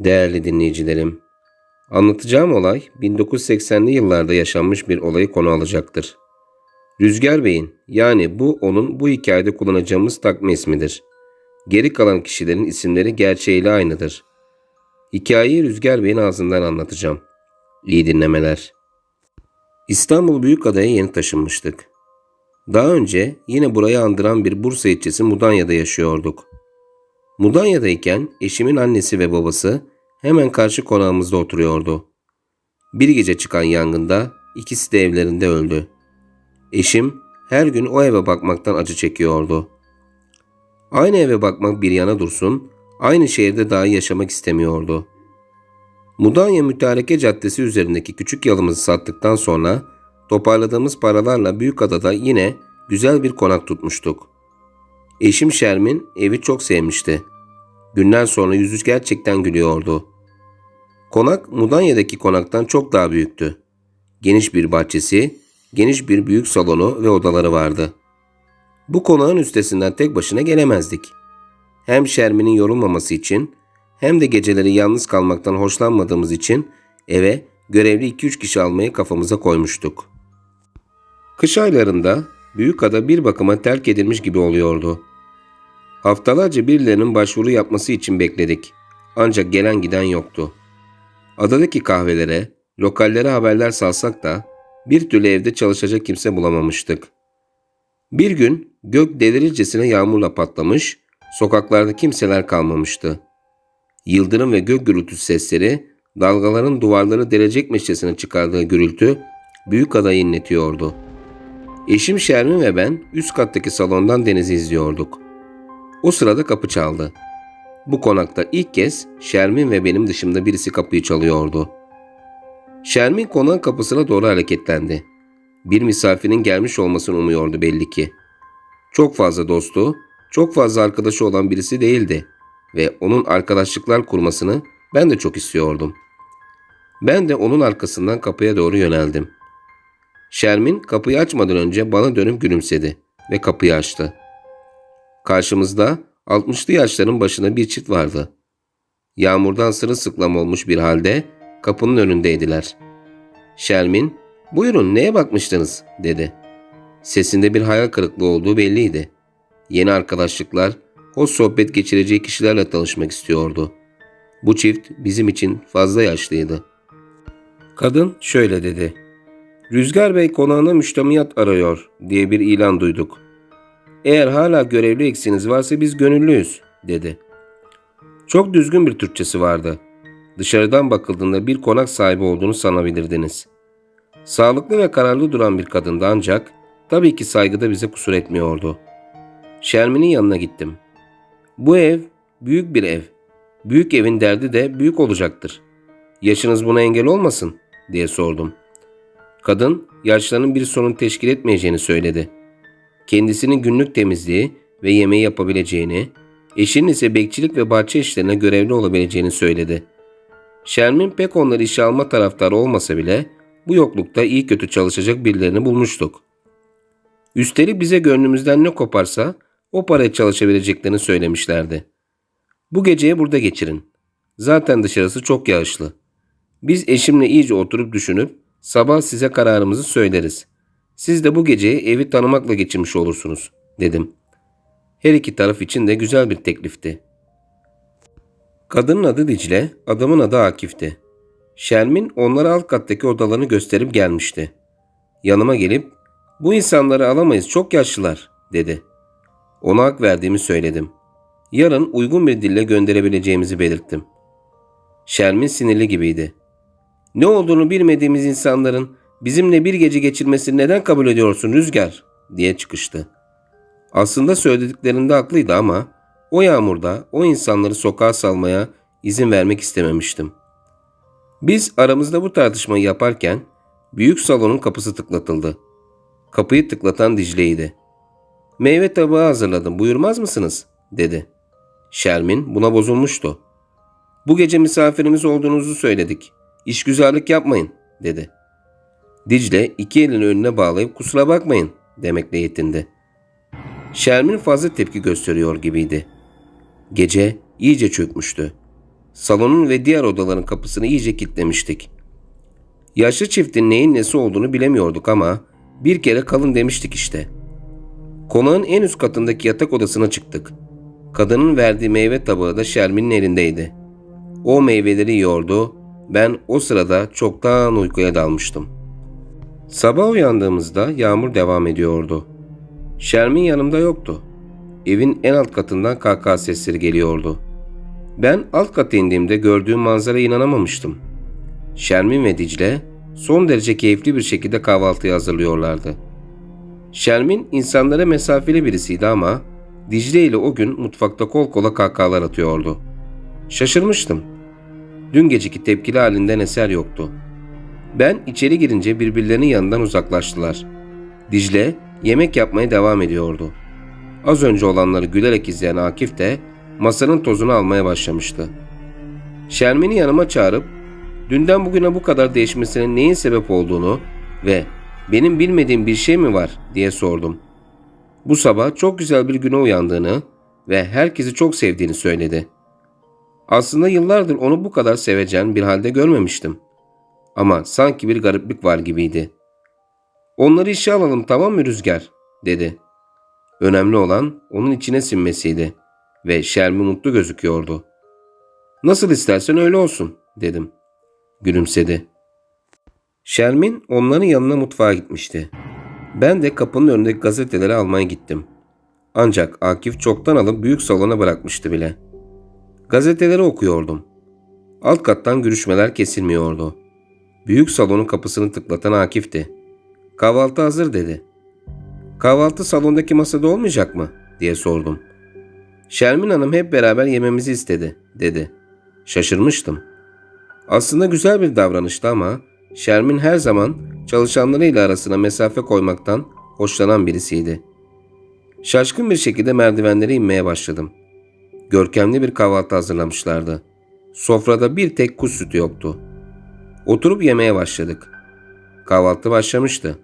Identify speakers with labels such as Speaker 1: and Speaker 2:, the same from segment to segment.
Speaker 1: Değerli dinleyicilerim, anlatacağım olay 1980'li yıllarda yaşanmış bir olayı konu alacaktır. Rüzgar Bey'in yani bu onun bu hikayede kullanacağımız takma ismidir. Geri kalan kişilerin isimleri gerçeğiyle aynıdır. Hikayeyi Rüzgar Bey'in ağzından anlatacağım. İyi dinlemeler. İstanbul Büyükada'ya yeni taşınmıştık. Daha önce yine burayı andıran bir Bursa ilçesi Mudanya'da yaşıyorduk. Mudanya'dayken eşimin annesi ve babası hemen karşı konağımızda oturuyordu. Bir gece çıkan yangında ikisi de evlerinde öldü. Eşim her gün o eve bakmaktan acı çekiyordu. Aynı eve bakmak bir yana dursun, aynı şehirde dahi yaşamak istemiyordu. Mudanya Mütareke Caddesi üzerindeki küçük yalımızı sattıktan sonra toparladığımız paralarla Büyükada'da yine güzel bir konak tutmuştuk. Eşim Şermin evi çok sevmişti. Günler sonra yüzü gerçekten gülüyordu. Konak Mudanya'daki konaktan çok daha büyüktü. Geniş bir bahçesi, geniş bir büyük salonu ve odaları vardı. Bu konağın üstesinden tek başına gelemezdik. Hem Şermin'in yorulmaması için hem de geceleri yalnız kalmaktan hoşlanmadığımız için eve görevli 2-3 kişi almayı kafamıza koymuştuk. Kış aylarında Büyükada bir bakıma terk edilmiş gibi oluyordu. Haftalarca birilerinin başvuru yapması için bekledik. Ancak gelen giden yoktu. Adadaki kahvelere, lokallere haberler salsak da bir türlü evde çalışacak kimse bulamamıştık. Bir gün gök delirircesine yağmurla patlamış, sokaklarda kimseler kalmamıştı. Yıldırım ve gök gürültüsü sesleri, dalgaların duvarları delecekmişçesine çıkardığı gürültü büyük adayı inletiyordu. Eşim Şermin ve ben üst kattaki salondan denizi izliyorduk. O sırada kapı çaldı. Bu konakta ilk kez Şermin ve benim dışımda birisi kapıyı çalıyordu. Şermin konağın kapısına doğru hareketlendi. Bir misafirin gelmiş olmasını umuyordu belli ki. Çok fazla dostu, çok fazla arkadaşı olan birisi değildi ve onun arkadaşlıklar kurmasını ben de çok istiyordum. Ben de onun arkasından kapıya doğru yöneldim. Şermin kapıyı açmadan önce bana dönüp gülümsedi ve kapıyı açtı. Karşımızda 60'lı yaşların başında bir çift vardı. Yağmurdan sırılsıklam olmuş bir halde kapının önündeydiler. Şermin, buyurun neye bakmıştınız dedi. Sesinde bir hayal kırıklığı olduğu belliydi. Yeni arkadaşlıklar, hoş sohbet geçireceği kişilerle tanışmak istiyordu. Bu çift bizim için fazla yaşlıydı. Kadın şöyle dedi. Rüzgar Bey konağına müştemiyat arıyor diye bir ilan duyduk. Eğer hala görevli eksiniz varsa biz gönüllüyüz dedi. Çok düzgün bir Türkçesi vardı. Dışarıdan bakıldığında bir konak sahibi olduğunu sanabilirdiniz. Sağlıklı ve kararlı duran bir kadındı ancak tabii ki saygıda bize kusur etmiyordu. Şermin'in yanına gittim. Bu ev büyük bir ev. Büyük evin derdi de büyük olacaktır. Yaşınız buna engel olmasın diye sordum. Kadın yaşlarının bir sorun teşkil etmeyeceğini söyledi. Kendisinin günlük temizliği ve yemeği yapabileceğini, eşinin ise bekçilik ve bahçe işlerine görevli olabileceğini söyledi. Şermin pek onları işe alma taraftarı olmasa bile bu yoklukta iyi kötü çalışacak birilerini bulmuştuk. Üstelik bize gönlümüzden ne koparsa o paraya çalışabileceklerini söylemişlerdi. Bu geceyi burada geçirin. Zaten dışarısı çok yağışlı. Biz eşimle iyice oturup düşünüp sabah size kararımızı söyleriz. Siz de bu geceyi evi tanımakla geçirmiş olursunuz, dedim. Her iki taraf için de güzel bir teklifti. Kadının adı Dicle, adamın adı Akif'ti. Şermin onlara alt kattaki odalarını gösterip gelmişti. Yanıma gelip, bu insanları alamayız çok yaşlılar, dedi. Ona hak verdiğimi söyledim. Yarın uygun bir dille gönderebileceğimizi belirttim. Şermin sinirli gibiydi. Ne olduğunu bilmediğimiz insanların bizimle bir gece geçirmesini neden kabul ediyorsun Rüzgar? diye çıkıştı. Aslında söylediklerinde haklıydı ama o yağmurda o insanları sokağa salmaya izin vermek istememiştim. Biz aramızda bu tartışmayı yaparken büyük salonun kapısı tıklatıldı. Kapıyı tıklatan Dicle'ydi. Meyve tabağı hazırladım buyurmaz mısınız? dedi. Şermin buna bozulmuştu. Bu gece misafirimiz olduğunuzu söyledik. İşgüzarlık yapmayın dedi. Dicle iki elini önüne bağlayıp kusura bakmayın demekle yetindi. Şermin fazla tepki gösteriyor gibiydi. Gece iyice çökmüştü. Salonun ve diğer odaların kapısını iyice kilitlemiştik. Yaşlı çiftin neyin nesi olduğunu bilemiyorduk ama bir kere kalın demiştik işte. Konağın en üst katındaki yatak odasına çıktık. Kadının verdiği meyve tabağı da Şermin'in elindeydi. O meyveleri yiyordu. Ben o sırada çoktan uykuya dalmıştım. Sabah uyandığımızda yağmur devam ediyordu. Şermin yanımda yoktu. Evin en alt katından kahkaha sesleri geliyordu. Ben alt kata indiğimde gördüğüm manzaraya inanamamıştım. Şermin ve Dicle son derece keyifli bir şekilde kahvaltıyı hazırlıyorlardı. Şermin insanlara mesafeli birisiydi ama Dicle ile o gün mutfakta kol kola kahkahalar atıyordu. Şaşırmıştım. Dün geceki tepkili halinden eser yoktu. Ben içeri girince birbirlerinin yanından uzaklaştılar. Dicle yemek yapmaya devam ediyordu. Az önce olanları gülerek izleyen Akif de masanın tozunu almaya başlamıştı. Şermin'i yanıma çağırıp dünden bugüne bu kadar değişmesinin neyin sebep olduğunu ve benim bilmediğim bir şey mi var diye sordum. Bu sabah çok güzel bir güne uyandığını ve herkesi çok sevdiğini söyledi. Aslında yıllardır onu bu kadar sevecen bir halde görmemiştim. Ama sanki bir gariplik var gibiydi. Onları işe alalım tamam mı Rüzgar? dedi. Önemli olan onun içine sinmesiydi ve Şermi mutlu gözüküyordu. Nasıl istersen öyle olsun dedim. Gülümsedi. Şermin onların yanına mutfağa gitmişti. Ben de kapının önündeki gazeteleri almaya gittim. Ancak Akif çoktan alıp büyük salona bırakmıştı bile. Gazeteleri okuyordum. Alt kattan görüşmeler kesilmiyordu. Büyük salonun kapısını tıklatan Akif'ti. Kahvaltı hazır dedi. Kahvaltı salondaki masada olmayacak mı? diye sordum. Şermin Hanım hep beraber yememizi istedi, dedi. Şaşırmıştım. Aslında güzel bir davranıştı ama Şermin her zaman çalışanlarıyla arasına mesafe koymaktan hoşlanan birisiydi. Şaşkın bir şekilde merdivenlere inmeye başladım. Görkemli bir kahvaltı hazırlamışlardı. Sofrada bir tek kuş sütü yoktu. Oturup yemeye başladık. Kahvaltı başlamıştı.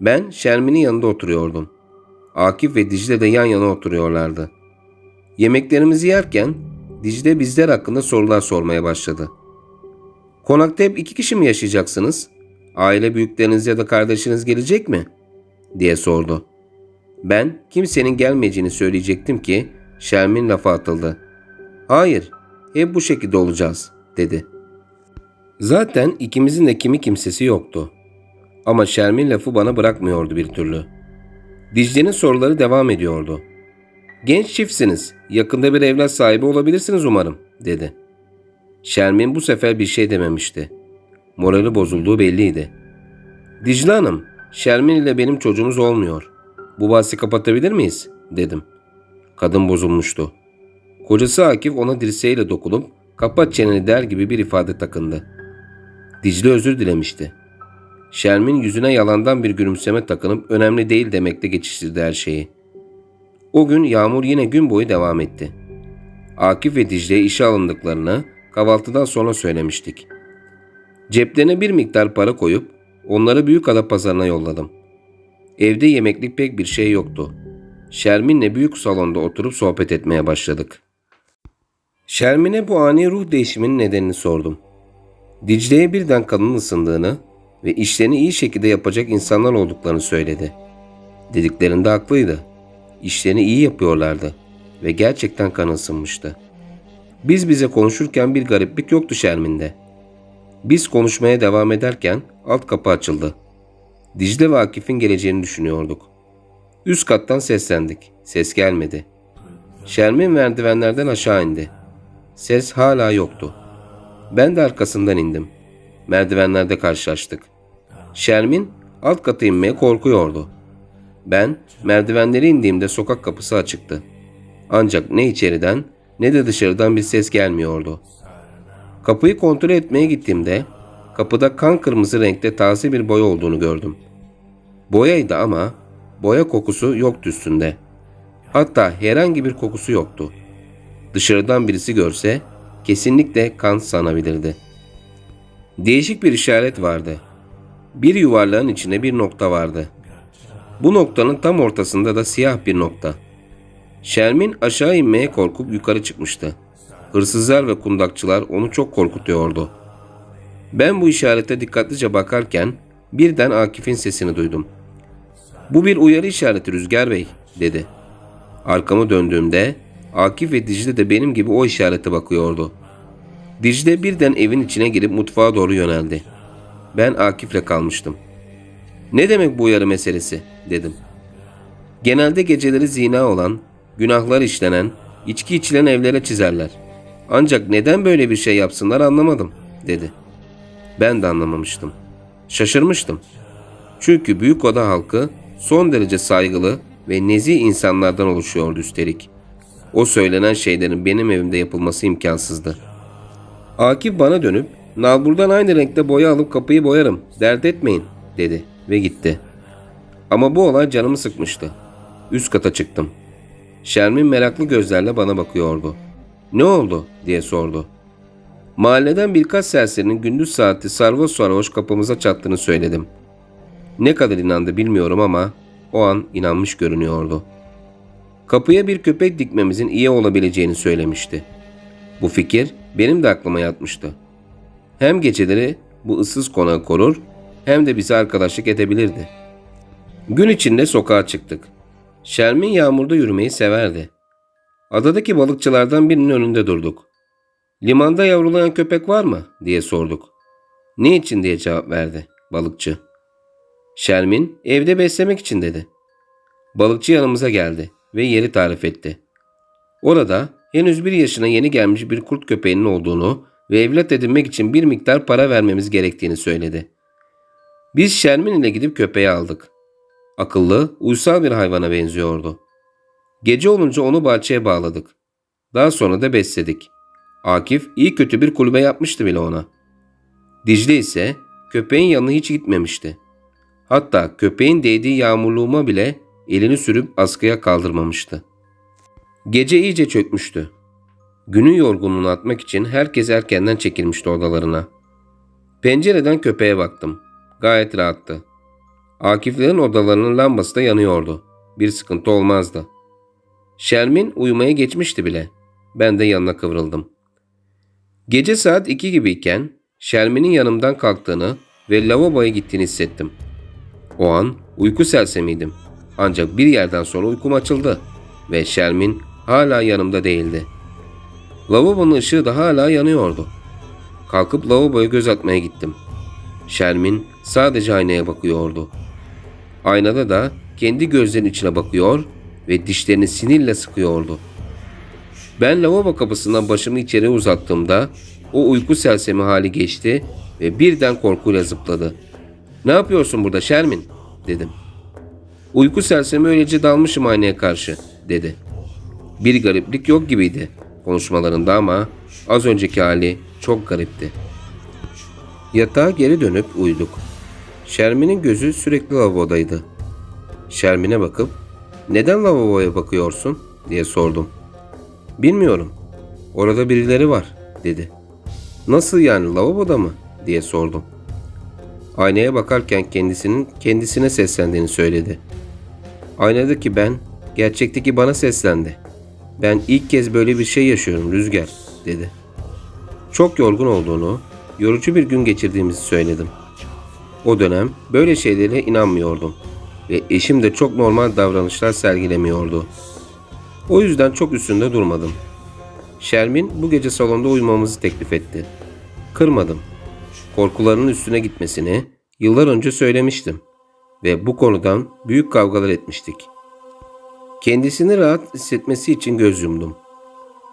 Speaker 1: Ben Şermin'in yanında oturuyordum. Akif ve Dicle de yan yana oturuyorlardı. Yemeklerimizi yerken Dicle bizler hakkında sorular sormaya başladı. Konakta hep iki kişi mi yaşayacaksınız? Aile büyükleriniz ya da kardeşiniz gelecek mi? diye sordu. Ben kimsenin gelmeyeceğini söyleyecektim ki Şermin lafa atıldı. Hayır, hep bu şekilde olacağız, dedi. Zaten ikimizin de kimi kimsesi yoktu. Ama Şermin lafı bana bırakmıyordu bir türlü. Dicle'nin soruları devam ediyordu. Genç çiftsiniz, yakında bir evlat sahibi olabilirsiniz umarım, dedi. Şermin bu sefer bir şey dememişti. Morali bozulduğu belliydi. Dicle Hanım, Şermin ile benim çocuğumuz olmuyor. Bu bahsi kapatabilir miyiz? dedim. Kadın bozulmuştu. Kocası Akif ona dirseğiyle dokunup kapat çeneni der gibi bir ifade takındı. Dicle özür dilemişti. Şermin yüzüne yalandan bir gülümseme takınıp önemli değil demekle geçiştirdi her şeyi. O gün yağmur yine gün boyu devam etti. Akif ve Dicle'ye işe alındıklarını kahvaltıdan sonra söylemiştik. Ceplerine bir miktar para koyup onları Büyükada pazarına yolladım. Evde yemeklik pek bir şey yoktu. Şermin'le büyük salonda oturup sohbet etmeye başladık. Şermin'e bu ani ruh değişiminin nedenini sordum. Dicle'ye birden kanın ısındığını ve işlerini iyi şekilde yapacak insanlar olduklarını söyledi. Dediklerinde haklıydı. İşlerini iyi yapıyorlardı ve gerçekten kan ısınmıştı. Biz bize konuşurken bir gariplik yoktu Şermin'de. Biz konuşmaya devam ederken alt kapı açıldı. Dicle ve Akif'in geleceğini düşünüyorduk. Üst kattan seslendik. Ses gelmedi. Şermin merdivenlerden aşağı indi. Ses hala yoktu. Ben de arkasından indim. Merdivenlerde karşılaştık. Şermin alt kata inmeye korkuyordu. Ben merdivenleri indiğimde sokak kapısı açıktı. Ancak ne içeriden ne de dışarıdan bir ses gelmiyordu. Kapıyı kontrol etmeye gittiğimde kapıda kan kırmızı renkte taze bir boya olduğunu gördüm. Boyaydı ama boya kokusu yoktu üstünde. Hatta herhangi bir kokusu yoktu. Dışarıdan birisi görse kesinlikle kan sanabilirdi. Değişik bir işaret vardı. Bir yuvarlağın içinde bir nokta vardı. Bu noktanın tam ortasında da siyah bir nokta. Şermin aşağı inmeye korkup yukarı çıkmıştı. Hırsızlar ve kundakçılar onu çok korkutuyordu. Ben bu işarete dikkatlice bakarken birden Akif'in sesini duydum. Bu bir uyarı işareti Rüzgar Bey dedi. Arkamı döndüğümde Akif ve Dicle de benim gibi o işarete bakıyordu. Dicle birden evin içine girip mutfağa doğru yöneldi. Ben Akif'le kalmıştım. Ne demek bu uyarı meselesi dedim. Genelde geceleri zina olan, günahlar işlenen, içki içilen evlere çizerler. Ancak neden böyle bir şey yapsınlar anlamadım dedi. Ben de anlamamıştım. Şaşırmıştım. Çünkü büyük oda halkı son derece saygılı ve nezih insanlardan oluşuyordu üstelik. O söylenen şeylerin benim evimde yapılması imkansızdı. Akif bana dönüp nalburdan aynı renkte boya alıp kapıyı boyarım dert etmeyin dedi ve gitti. Ama bu olay canımı sıkmıştı. Üst kata çıktım. Şermin meraklı gözlerle bana bakıyordu. Ne oldu diye sordu. Mahalleden birkaç serserinin gündüz saati sarhoş sarhoş kapımıza çattığını söyledim. Ne kadar inandı bilmiyorum ama o an inanmış görünüyordu. Kapıya bir köpek dikmemizin iyi olabileceğini söylemişti. Bu fikir benim de aklıma yatmıştı. Hem geceleri bu ıssız konağı korur hem de bize arkadaşlık edebilirdi. Gün içinde sokağa çıktık. Şermin yağmurda yürümeyi severdi. Adadaki balıkçılardan birinin önünde durduk. Limanda yavrulayan köpek var mı diye sorduk. Ne için diye cevap verdi balıkçı. Şermin evde beslemek için dedi. Balıkçı yanımıza geldi ve yeri tarif etti. Orada henüz bir yaşına yeni gelmiş bir kurt köpeğinin olduğunu ve evlat edinmek için bir miktar para vermemiz gerektiğini söyledi. Biz Şermin ile gidip köpeği aldık. Akıllı, uysal bir hayvana benziyordu. Gece olunca onu bahçeye bağladık. Daha sonra da besledik. Akif iyi kötü bir kulübe yapmıştı bile ona. Dicle ise köpeğin yanına hiç gitmemişti. Hatta köpeğin değdiği yağmurluğuma bile elini sürüp askıya kaldırmamıştı. Gece iyice çökmüştü. Günün yorgunluğunu atmak için herkes erkenden çekilmişti odalarına. Pencereden köpeğe baktım. Gayet rahattı. Akiflerin odalarının lambası da yanıyordu. Bir sıkıntı olmazdı. Şermin uyumaya geçmişti bile. Ben de yanına kıvrıldım. Gece saat iki gibiyken Şermin'in yanımdan kalktığını ve lavaboya gittiğini hissettim. O an uyku sersemiydim. Ancak bir yerden sonra uykum açıldı ve Şermin hala yanımda değildi. Lavabonun ışığı da hala yanıyordu. Kalkıp lavaboya göz atmaya gittim. Şermin sadece aynaya bakıyordu. Aynada da kendi gözlerinin içine bakıyor ve dişlerini sinirle sıkıyordu. Ben lavabo kapısından başımı içeri uzattığımda o uyku sersemi hali geçti ve birden korkuyla zıpladı. Ne yapıyorsun burada Şermin? dedim. Uyku sersemi öylece dalmışım aynaya karşı dedi. Bir gariplik yok gibiydi konuşmalarında ama az önceki hali çok garipti. Yatağa geri dönüp uyuduk. Şermin'in gözü sürekli lavabodaydı. Şermin'e bakıp neden lavaboya bakıyorsun diye sordum. Bilmiyorum. Orada birileri var dedi. Nasıl yani lavaboda mı diye sordum. Aynaya bakarken kendisinin kendisine seslendiğini söyledi. Aynadaki ben gerçekteki bana seslendi. Ben ilk kez böyle bir şey yaşıyorum Rüzgar dedi. Çok yorgun olduğunu, yorucu bir gün geçirdiğimizi söyledim. O dönem böyle şeylere inanmıyordum ve eşim de çok normal davranışlar sergilemiyordu. O yüzden çok üstünde durmadım. Şermin bu gece salonda uyumamızı teklif etti. Kırmadım. Korkularının üstüne gitmesini yıllar önce söylemiştim ve bu konudan büyük kavgalar etmiştik. Kendisini rahat hissetmesi için göz yumdum.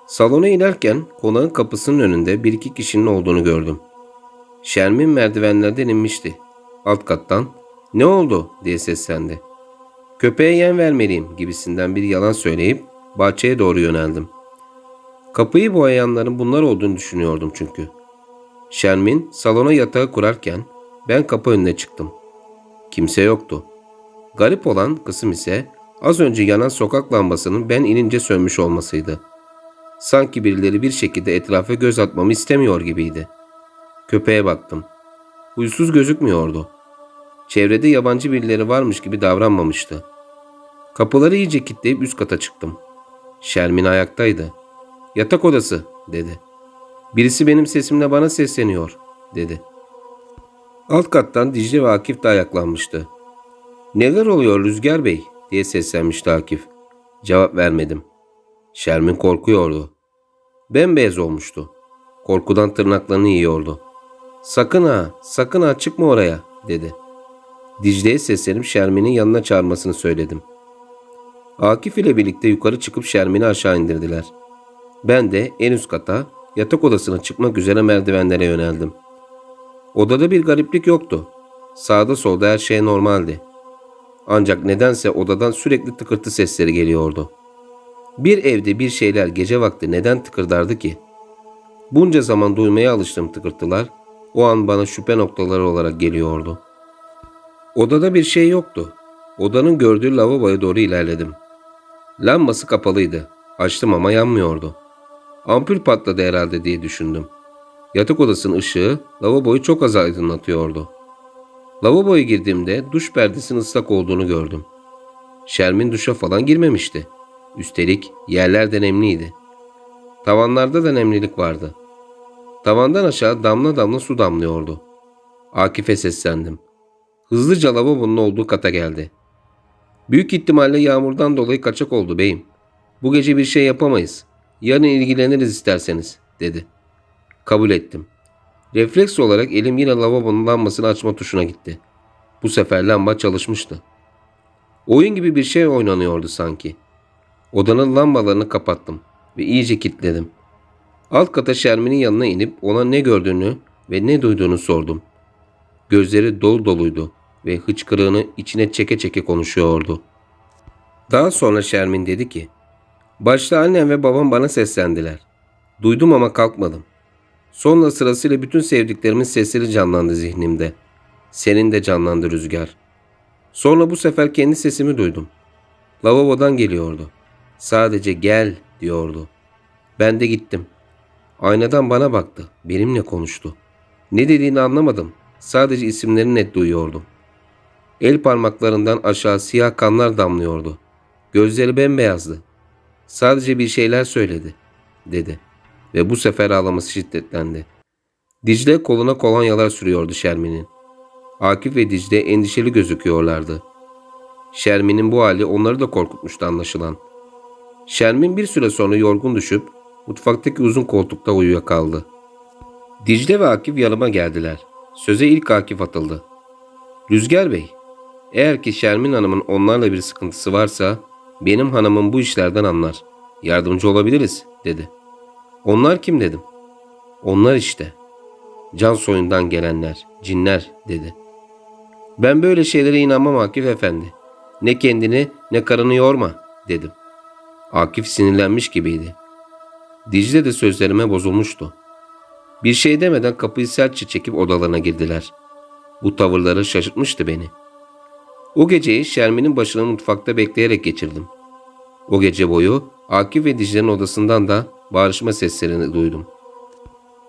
Speaker 1: Salona inerken konağın kapısının önünde bir iki kişinin olduğunu gördüm. Şermin merdivenlerden inmişti. Alt kattan ne oldu diye seslendi. Köpeğe yem vermeliyim gibisinden bir yalan söyleyip bahçeye doğru yöneldim. Kapıyı boyayanların bunlar olduğunu düşünüyordum çünkü. Şermin salona yatağı kurarken ben kapı önüne çıktım. Kimse yoktu. Garip olan kısım ise az önce yanan sokak lambasının ben inince sönmüş olmasıydı. Sanki birileri bir şekilde etrafa göz atmamı istemiyor gibiydi. Köpeğe baktım. Huysuz gözükmüyordu. Çevrede yabancı birileri varmış gibi davranmamıştı. Kapıları iyice kilitleyip üst kata çıktım. Şermin ayaktaydı. Yatak odası dedi. Birisi benim sesimle bana sesleniyor dedi. Alt kattan Dicle ve Akif de ayaklanmıştı. Neler oluyor Rüzgar Bey diye seslenmişti Akif. Cevap vermedim. Şermin korkuyordu. Bembeyaz olmuştu. Korkudan tırnaklarını yiyordu. Sakın ha, sakın ha çıkma oraya dedi. Dicle'ye seslenip Şermin'in yanına çağırmasını söyledim. Akif ile birlikte yukarı çıkıp Şermin'i aşağı indirdiler. Ben de en üst kata yatak odasına çıkmak üzere merdivenlere yöneldim. Odada bir gariplik yoktu. Sağda solda her şey normaldi. Ancak nedense odadan sürekli tıkırtı sesleri geliyordu. Bir evde bir şeyler gece vakti neden tıkırdardı ki? Bunca zaman duymaya alıştığım tıkırtılar o an bana şüphe noktaları olarak geliyordu. Odada bir şey yoktu. Odanın gördüğü lavaboya doğru ilerledim. Lambası kapalıydı. Açtım ama yanmıyordu. Ampul patladı herhalde diye düşündüm. Yatak odasının ışığı lavaboyu çok az aydınlatıyordu. Lavaboya girdiğimde duş perdesinin ıslak olduğunu gördüm. Şermin duşa falan girmemişti. Üstelik yerler de nemliydi. Tavanlarda da nemlilik vardı. Tavandan aşağı damla damla su damlıyordu. Akif'e seslendim. Hızlıca lavabonun olduğu kata geldi. Büyük ihtimalle yağmurdan dolayı kaçak oldu beyim. Bu gece bir şey yapamayız. Yarın ilgileniriz isterseniz, dedi. Kabul ettim. Refleks olarak elim yine lavabonun lambasını açma tuşuna gitti. Bu sefer lamba çalışmıştı. Oyun gibi bir şey oynanıyordu sanki. Odanın lambalarını kapattım ve iyice kilitledim. Alt kata Şermin'in yanına inip ona ne gördüğünü ve ne duyduğunu sordum. Gözleri dolu doluydu ve hıçkırığını içine çeke çeke konuşuyordu. Daha sonra Şermin dedi ki, Başta annem ve babam bana seslendiler. Duydum ama kalkmadım. Sonra sırasıyla bütün sevdiklerimin sesleri canlandı zihnimde. Senin de canlandı rüzgar. Sonra bu sefer kendi sesimi duydum. Lavabodan geliyordu. Sadece gel diyordu. Ben de gittim. Aynadan bana baktı. Benimle konuştu. Ne dediğini anlamadım. Sadece isimlerini net duyuyordum. El parmaklarından aşağı siyah kanlar damlıyordu. Gözleri bembeyazdı. Sadece bir şeyler söyledi, dedi. Ve bu sefer ağlaması şiddetlendi. Dicle koluna kolonyalar sürüyordu Şermin'in. Akif ve Dicle endişeli gözüküyorlardı. Şermin'in bu hali onları da korkutmuştu anlaşılan. Şermin bir süre sonra yorgun düşüp mutfaktaki uzun koltukta uyuyakaldı. Dicle ve Akif yanıma geldiler. Söze ilk Akif atıldı. Rüzgar Bey, eğer ki Şermin Hanım'ın onlarla bir sıkıntısı varsa benim hanımım bu işlerden anlar. Yardımcı olabiliriz dedi. Onlar kim dedim. Onlar işte. Can soyundan gelenler, cinler dedi. Ben böyle şeylere inanmam Akif Efendi. Ne kendini ne karını yorma dedim. Akif sinirlenmiş gibiydi. Dicle de sözlerime bozulmuştu. Bir şey demeden kapıyı sertçe çekip odalarına girdiler. Bu tavırları şaşırtmıştı beni. O geceyi Şermin'in başını mutfakta bekleyerek geçirdim. O gece boyu Akif ve Dicle'nin odasından da bağırışma seslerini duydum.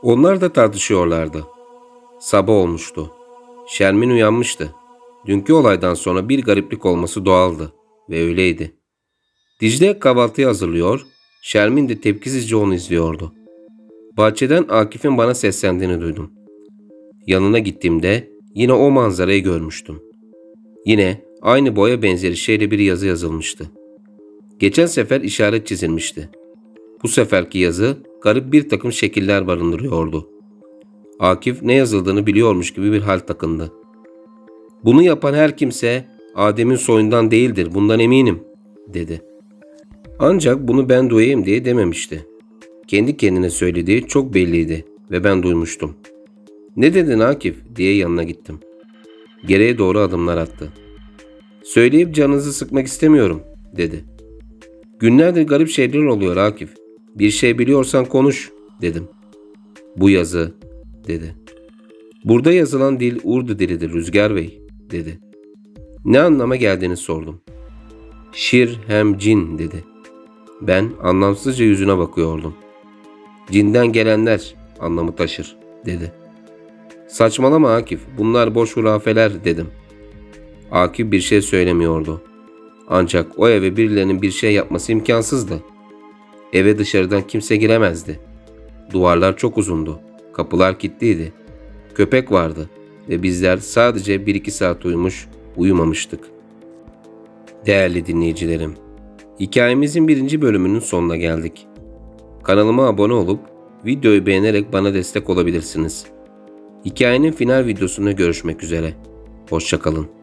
Speaker 1: Onlar da tartışıyorlardı. Sabah olmuştu. Şermin uyanmıştı. Dünkü olaydan sonra bir gariplik olması doğaldı ve öyleydi. Dicle kahvaltıyı hazırlıyor, Şermin de tepkisizce onu izliyordu. Bahçeden Akif'in bana seslendiğini duydum. Yanına gittiğimde yine o manzarayı görmüştüm. Yine aynı boya benzeri şeyle bir yazı yazılmıştı. Geçen sefer işaret çizilmişti. Bu seferki yazı garip bir takım şekiller barındırıyordu. Akif ne yazıldığını biliyormuş gibi bir hal takındı. Bunu yapan her kimse Adem'in soyundan değildir bundan eminim dedi. Ancak bunu ben duyayım diye dememişti. Kendi kendine söylediği çok belliydi ve ben duymuştum. Ne dedin Akif diye yanına gittim. Geriye doğru adımlar attı. Söyleyip canınızı sıkmak istemiyorum dedi. Günlerdir garip şeyler oluyor Akif. Bir şey biliyorsan konuş dedim. Bu yazı dedi. Burada yazılan dil Urdu dilidir Rüzgar Bey dedi. Ne anlama geldiğini sordum. Şir hem cin dedi. Ben anlamsızca yüzüne bakıyordum. Cinden gelenler anlamı taşır dedi. Saçmalama Akif bunlar boş hurafeler dedim. Akif bir şey söylemiyordu. Ancak o eve birilerinin bir şey yapması imkansızdı. Eve dışarıdan kimse giremezdi. Duvarlar çok uzundu. Kapılar kilitliydi. Köpek vardı ve bizler sadece 1-2 saat uyumuş, uyumamıştık. Değerli dinleyicilerim, hikayemizin birinci bölümünün sonuna geldik. Kanalıma abone olup videoyu beğenerek bana destek olabilirsiniz. Hikayenin final videosunda görüşmek üzere. Hoşçakalın.